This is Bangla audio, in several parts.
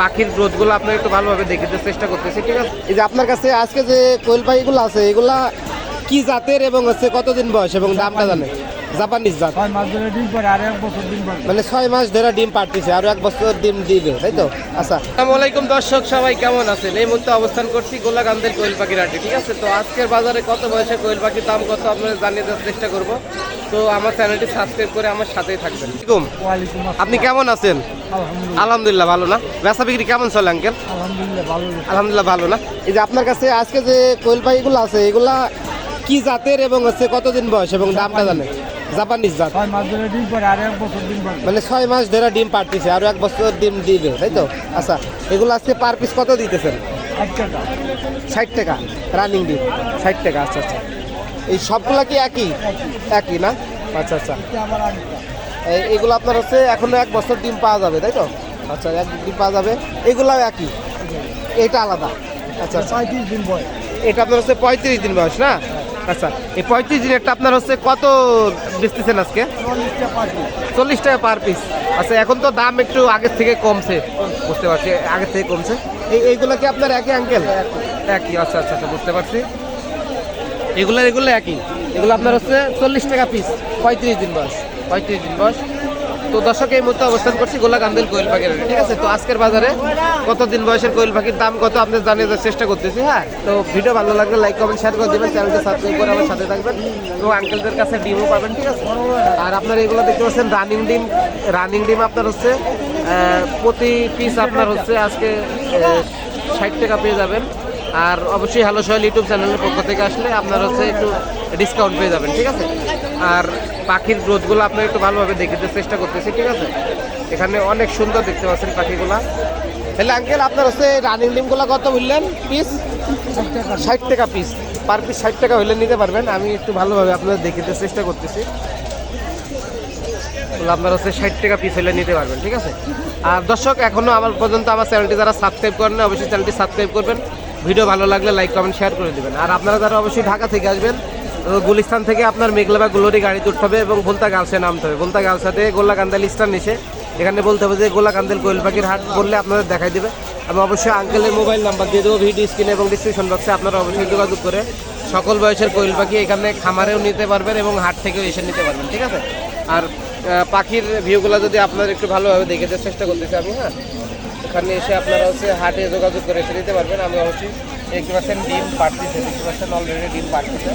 পাখির গ্রোথগুলো আপনার একটু ভালোভাবে দেখে দেওয়ার চেষ্টা করতেছি ঠিক আছে? এই যে আপনার কাছে আজকে যে কোয়েল পাখিগুলো আছে এগুলা কি জাতের এবং হচ্ছে কতদিন বয়স এবং দামটা জানে জাপানিজ জাত। ছয় মাস ধরে ডিম পারে আর এক বছর ডিম পারে মানে ছয় মাস ধরে ডিম পাড়তেছে আরও এক বছর ডিম দিবে তাই তো? আচ্ছা। আসসালামু আলাইকুম দর্শক সবাই কেমন আছেন? এই মুহূর্তে অবস্থান করছি গোলাকান্দের কোয়েল পাখির হাটে ঠিক আছে? তো আজকের বাজারে কত বয়সে কোয়েল পাখির দাম কত আপনাদের জানিয়ে দেওয়ার চেষ্টা করব। তো আমার চ্যানেলটি সাবস্ক্রাইব করে আমার সাথেই থাকবেন। আপনি কেমন আছেন? আলহামদুলিল্লাহ। ভালো না? বেচা বিক্রি কেমন চলে আঙ্কেল? আলহামদুলিল্লাহ ভালো আলহামদুলিল্লাহ ভালো না? এই যে আপনার কাছে আজকে যে কোয়েল পাখিগুলো আছে এগুলা কি জাতের এবং হচ্ছে কতদিন বয়স এবং দামটা জানে জাপানিজ জাত। মানে ছয় মাস ধরে ডিম পাড়তেছে আরও এক বছর ডিম দিবে তাই তো? আচ্ছা এগুলো আজকে পার পিস কত দিতেছেন? ষাট টাকা। রানিং ডিম। ষাট টাকা আচ্ছা আচ্ছা। এই সবগুলা কি একই? একই না? আচ্ছা আচ্ছা। এগুলো আপনার হচ্ছে এখনও এক বছর ডিম পাওয়া যাবে তাই তো? আচ্ছা এক ডিম পাওয়া যাবে। এগুলাও একই? এটা আলাদা। আচ্ছা আচ্ছা। পঁয়ত্রিশ দিন বয়স। এটা আপনার হচ্ছে পঁয়ত্রিশ দিন বয়স না? আচ্ছা এই পঁয়ত্রিশ দিনেরটা আপনার হচ্ছে কত বেচতেছেন আজকে? চল্লিশ টাকা পার পিস আচ্ছা এখন তো দাম একটু আগের থেকে কমছে। বুঝতে পারছি আগের থেকে কমছে। এই এইগুলো কি আপনার একই আঙ্কেল একই আচ্ছা আচ্ছা আচ্ছা বুঝতে পারছি। এগুলো এগুলো একই। এগুলো আপনার হচ্ছে চল্লিশ টাকা পিস পঁয়ত্রিশ দিন বয়স, পঁয়ত্রিশ দিন বয়স। তো দর্শক, এই মুহূর্তে অবস্থান করছি গোলা কান্দেল কোয়েল পাখির ঠিক আছে? তো আজকের বাজারে কত দিন বয়সের কোয়েল পাখির দাম কত আপনি জানিয়ে দেওয়ার চেষ্টা করতেছি হ্যাঁ? তো ভিডিও ভালো লাগলে লাইক কমেন্ট শেয়ার করে দেবেন চ্যানেলটা সাবস্ক্রাইব করে আমার সাথে থাকবেন। এবং আঙ্কেলদের কাছে ডিমও পাবেন, ঠিক আছে? আর আপনার এগুলো দেখতে পাচ্ছেন রানিং ডিম রানিং ডিম আপনার হচ্ছে প্রতি পিস আপনার হচ্ছে আজকে ষাট টাকা পেয়ে যাবেন। আর অবশ্যই হ্যালো সোহেল ইউটিউব চ্যানেলের পক্ষ থেকে আসলে আপনার হচ্ছে একটু ডিসকাউন্ট পেয়ে যাবেন, ঠিক আছে? আর পাখির গ্রোথগুলো আপনার একটু ভালোভাবে দেখে দেওয়ার চেষ্টা করতেছি, ঠিক আছে? এখানে অনেক সুন্দর দেখতে পাচ্ছেন পাখিগুলা। তাহলে আঙ্কেল আপনার হচ্ছে রানিং ডিমগুলো কত বললেন? পিস ষাট টাকা পিস পার পিস ষাট টাকা হলে নিতে পারবেন। আমি একটু ভালোভাবে আপনাদের দেখে দেওয়ার চেষ্টা করতেছি। আপনার হচ্ছে ষাট টাকা পিস হলে নিতে পারবেন, ঠিক আছে? আর দর্শক এখনও আমার পর্যন্ত আমার চ্যানেলটি যারা সাবস্ক্রাইব করেন অবশ্যই চ্যানেলটি সাবস্ক্রাইব করবেন। ভিডিও ভালো লাগলে লাইক কমেন্ট শেয়ার করে দেবেন। আর আপনারা যারা অবশ্যই ঢাকা থেকে আসবেন গুলিস্তান থেকে আপনার মেঘলা বা গুলোরি গাড়িতে উঠতে হবে এবং ভুলতা গালসে নামতে হবে। ভুলতা গার্লসাতে গোল্লা কান্দাল স্টান এসে এখানে বলতে হবে যে গোলা কান্দাল কোয়েল পাখির হাট বললে আপনাদের দেখাই দেবে। আমি অবশ্যই আঙ্কেলের মোবাইল নাম্বার দিয়ে দেবো ভিডিও স্ক্রিনে এবং ডিসক্রিপশন বক্সে আপনারা অবশ্যই যোগাযোগ করে সকল বয়সের কোয়েল পাখি এখানে খামারেও নিতে পারবেন এবং হাট থেকেও এসে নিতে পারবেন, ঠিক আছে? আর পাখির ভিউগুলো যদি আপনারা একটু ভালোভাবে দেখে দেওয়ার চেষ্টা করতেছি আমি হ্যাঁ? এখানে এসে আপনারা হচ্ছে হাটে যোগাযোগ করে এসে নিতে পারবেন। আমি অবশ্যই দেখতে পাচ্ছেন ডিম পাঠতেছে দেখতে পাচ্ছেন অলরেডি ডিম পাঠতেছে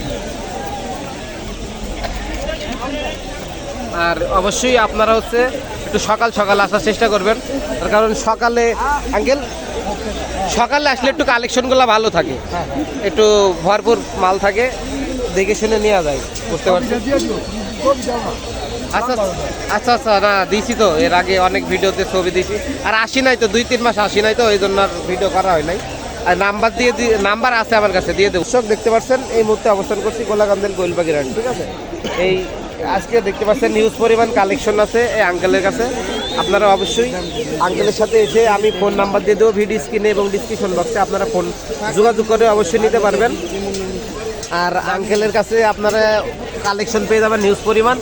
আর অবশ্যই আপনারা হচ্ছে একটু সকাল সকাল আসার চেষ্টা করবেন। তার কারণ সকালে, আঙ্কেল, সকালে আসলে একটু কালেকশনগুলো ভালো থাকে। একটু ভরপুর মাল থাকে, দেখে শুনে নেওয়া যায়, বুঝতে পারছেন? আচ্ছা আচ্ছা আচ্ছা না, দিছি তো। এর আগে অনেক ভিডিওতে ছবি দিছি। আর আসি নাই তো, দুই, তিন মাস আসি নাই তো এই জন্য আর ভিডিও করা হয় নাই। আর নাম্বার দিয়ে নাম্বার আছে আমার কাছে, দিয়ে দেবো। সব দেখতে পাচ্ছেন, এই মুহূর্তে অবস্থান করছি গোলাকান্দেল গোলবাগির হাট, ঠিক আছে? এই আজকে দেখতে পাচ্ছেন নিউজ পরিমাণ কালেকশন আছে, এই আঙ্কেলের কাছে। আপনারা অবশ্যই আঙ্কেলের সাথে এসে আমি ফোন নাম্বার দিয়ে দেবো ভিডিও স্ক্রিনে এবং ডিসক্রিপশন বক্সে আপনারা ফোন যোগাযোগ করে অবশ্যই নিতে পারবেন। আর আঙ্কেলের কাছে আপনারা কালেকশন পেয়ে যাবেন নিউজ পরিমাণ।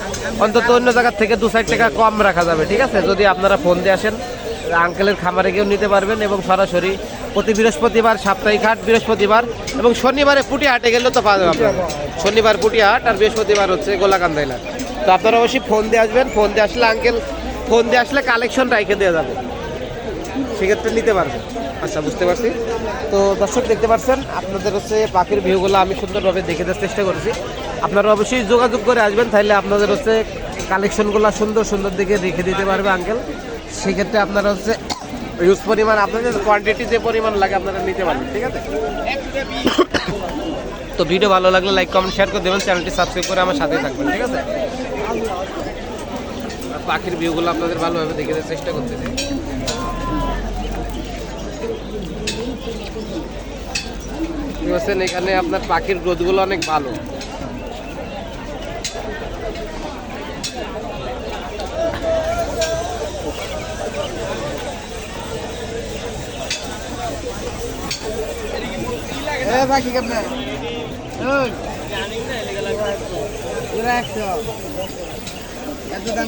অন্তত অন্য জায়গার থেকে দু সাইড টাকা কম রাখা যাবে, ঠিক আছে? যদি আপনারা ফোন দিয়ে আসেন আঙ্কেলের খামারে গিয়েও নিতে পারবেন এবং সরাসরি প্রতি বৃহস্পতিবার সাপ্তাহিক হাট, বৃহস্পতিবার এবং শনিবারে পুটি হাটে গেলেও তো পাওয়া যাবে। শনিবার পুটি হাট আর বৃহস্পতিবার হচ্ছে গোলাকান্দাইলা তো আপনারা অবশ্যই ফোন দিয়ে আসবেন, ফোন দিয়ে আসলে আঙ্কেল ফোন দিয়ে আসলে কালেকশন রাইখে দেওয়া যাবে। সেক্ষেত্রে নিতে পারবেন। আচ্ছা বুঝতে পারছি। তো দর্শক, দেখতে পাচ্ছেন, আপনাদের হচ্ছে পাখির ভিউগুলো আমি সুন্দরভাবে দেখে দেওয়ার চেষ্টা করেছি। আপনারা অবশ্যই যোগাযোগ করে আসবেন, তাহলে আপনাদের হচ্ছে কালেকশনগুলো সুন্দর সুন্দর দিকে রেখে দিতে পারবে আঙ্কেল সেক্ষেত্রে আপনারা হচ্ছে ইউজ পরিমাণ আপনাদের কোয়ান্টিটি যে পরিমাণ লাগে আপনারা নিতে পারবেন, ঠিক আছে? তো ভিডিও ভালো লাগলে লাইক কমেন্ট শেয়ার করে দেবেন চ্যানেলটি সাবস্ক্রাইব করে আমার সাথে থাকবেন, ঠিক আছে? পাখির ভিউগুলো আপনাদের ভালোভাবে দেখে দেওয়ার চেষ্টা বুঝতে পারছেন এখানে আপনার পাখির গ্রোথগুলো অনেক ভালো। বাকি আপনার একশো। এত দাম